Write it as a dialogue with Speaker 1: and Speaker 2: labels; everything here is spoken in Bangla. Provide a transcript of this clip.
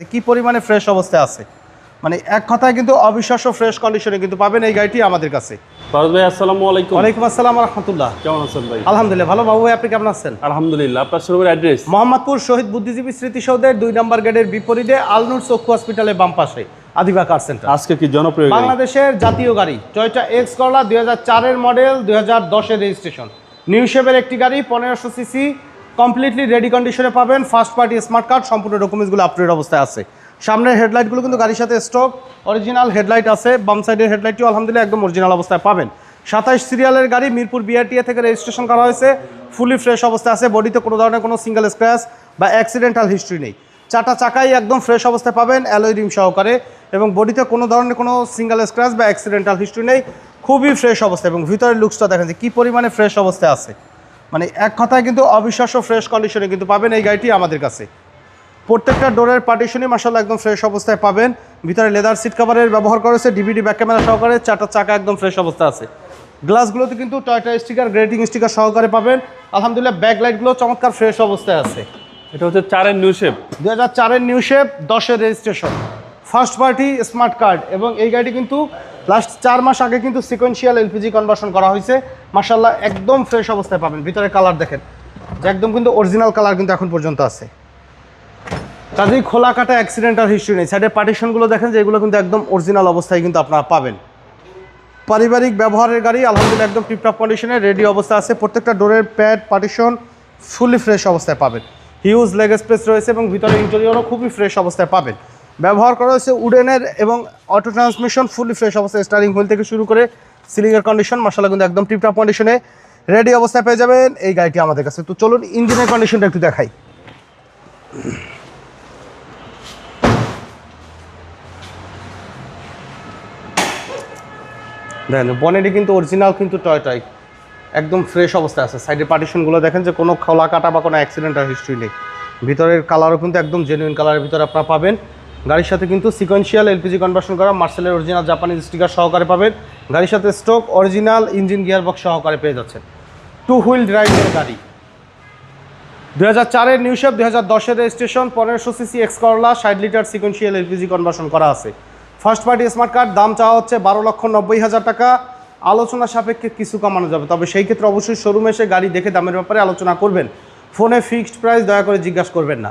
Speaker 1: কি পরিমাণে ফ্রেশ অবস্থায় আছে। মানে এক কথায় কিন্তু অবিশ্বাস্য ফ্রেশ কন্ডিশনে কিন্তু পাবেন এই গাড়িটি আমাদের কাছে।
Speaker 2: ফারুক ভাই আসসালামু আলাইকুম।
Speaker 1: ওয়ালাইকুম আসসালাম রহমতুল্লাহ।
Speaker 2: কেমন আছেন ভাই?
Speaker 1: আলহামদুলিল্লাহ ভালো। বাবু ভাই আপনি কেমন আছেন?
Speaker 2: আলহামদুলিল্লাহ আপনার শোরুমের অ্যাড্রেস
Speaker 1: মোহাম্মদপুর শহীদ বুদ্ধিজীবী স্মৃতিসৌধের দুই নম্বর গেটের বিপরীতে আলনুর চক্ষু হসপিটালের বাম পাশে আদিবা কার সেন্টার
Speaker 2: আজকে কি জনপ্রিয়
Speaker 1: বাংলাদেশের জাতীয় গাড়ি টয়টা এক্স করলা দুই হাজার চারের মডেল দুই হাজার দশের রেজিস্ট্রেশন নিউ শেপের একটি গাড়ি পনেরোশো সিসি কমপ্লিটলি রেডি কন্ডিশনে পাবেন। ফার্স্ট পার্টি স্মার্ট কার্ড সম্পূর্ণ ডকুমেন্টসগুলো আপডেট অবস্থায় আছে। সামনের হেডলাইটগুলো কিন্তু গাড়ির সাথে স্টক অরিজিনাল হেডলাইট আছে। বাম সাইডের হেডলাইটটিও আলহামদুলিল্লাহ একদম অরিজিনাল অবস্থায় পাবেন। সাতাইশ সিরিয়ালের গাড়ি মিরপুর বিআরটিএ থেকে রেজিস্ট্রেশন করা হয়েছে। ফুলি ফ্রেশ অবস্থায় আছে। বডিতে কোনো ধরনের কোনো সিঙ্গেল স্ক্র্যাচ বা অ্যাক্সিডেন্টাল হিস্ট্রি নেই। চারটা চাকাই একদম ফ্রেশ অবস্থায় পাবেন অ্যালোয় রিম সহকারে। এবং বডিতে কোনো ধরনের কোনো সিঙ্গেল স্ক্র্যাচ বা অ্যাক্সিডেন্টাল হিস্ট্রি নেই। খুবই ফ্রেশ অবস্থায় এবং ভিতরের লুকসটা দেখেন যে কী পরিমাণে ফ্রেশ অবস্থায় আছে। মানে এক কথায় কিন্তু অবিশ্বাস্য ফ্রেশ কন্ডিশনে কিন্তু পাবেন এই গাড়িটি আমাদের কাছে। প্রত্যেকটা ডোরের পার্টিশনই মাসাল্লাহ একদম ফ্রেশ অবস্থায় পাবেন। ভিতরে লেদার সিট কাভারের ব্যবহার করেছে ডিভিডি ব্যাক ক্যামেরা সহকারে চারটা চাকা একদম ফ্রেশ অবস্থা আছে। গ্লাসগুলোতে কিন্তু টয়টা স্টিকার গ্রেটিং স্টিকার সহকারে পাবেন। আলহামদুলিল্লাহ ব্যাক লাইটগুলো চমৎকার ফ্রেশ অবস্থায় আছে।
Speaker 2: এটা হচ্ছে চারের নিউ শেপ
Speaker 1: দু হাজার চারের নিউ শেপ দশের registration first party smart card এবং এই গাড়িটি কিন্তু লাস্ট চার মাস আগে কিন্তু সিকোয়েন্সিয়াল এলপিজি কনভার্সন করা হয়েছে। মাসাল্লাহ একদম ফ্রেশ অবস্থায় পাবেন। ভিতরে কালার দেখেন। একদম কিন্তু অরিজিনাল কালার কিন্তু এখন পর্যন্ত আছে। কাজেই খোলা কাটা অ্যাক্সিডেন্টাল হিস্ট্রি নেই সাইডের পার্টিশনগুলো দেখেন যে এগুলো কিন্তু একদম অরিজিনাল অবস্থায় কিন্তু আপনারা পাবেন। পারিবারিক ব্যবহারের গাড়ি, আলহামদুলিল্লাহ, একদম টিপটপ কন্ডিশনে রেডি অবস্থা আছে। প্রত্যেকটা ডোরের প্যাড পার্টিশন ফুলি ফ্রেশ অবস্থায় পাবেন। হিউজ লেগ স্পেস রয়েছে এবং ভিতরে ইন্টেরিয়রও খুবই ফ্রেশ অবস্থায় পাবেন। ব্যবহার করা হয়েছে উডেনের এবং অটো ট্রান্সমিশন ফুলি ফ্রেশ অবস্থায় স্টারিং হুইল থেকে শুরু করে সিলিংয়ের কন্ডিশন মশলা কিন্তু একদম টিপটপ কন্ডিশনে রেডি অবস্থায় পেয়ে যাবেন এই গাড়িটি আমাদের কাছে। তো চলুন ইঞ্জিনের কন্ডিশনটা একটু দেখাই। দেখেন বনেটি কিন্তু অরিজিনাল কিন্তু টয়টাই একদম ফ্রেশ অবস্থায় আছে। সাইডের পার্টিশনগুলো দেখেন যে কোনো খোলা কাটা বা কোনো অ্যাক্সিডেন্টাল হিস্ট্রি নেই। ভিতরের কালারও কিন্তু একদম জেনুইন কালারের ভিতরে আপনারা পাবেন। গাড়ির সাথে কিন্তু সিকোয়েন্সিয়াল এলপিজি কনভার্সন করা মার্সেলের অরিজিনাল জাপানিজ স্টিকার সহকারে পাবেন। গাড়ির সাথে stock original engine gear box সহকারে পেয়ে যাচ্ছেন। টু হুইল ড্রাইভের গাড়ি। দু হাজার চারের নিউ শেপ দুই হাজার দশের রেজিস্ট্রেশন পনেরোশো সিসি এক্স করলা ষাট লিটার সিকোয়েন্সিয়াল এলপিজি কনভার্সন করা আছে। ফার্স্ট পার্টি স্মার্ট কার্ড দাম চাওয়া হচ্ছে বারো লক্ষ নব্বই হাজার টাকা। আলোচনা সাপেক্ষে কিছু কমানো যাবে, তবে সেই ক্ষেত্রে অবশ্যই শোরুমে এসে গাড়ি দেখে দামের ব্যাপারে আলোচনা করবেন। ফোনে ফিক্সড প্রাইস দয়া করে জিজ্ঞাসা করবেন না।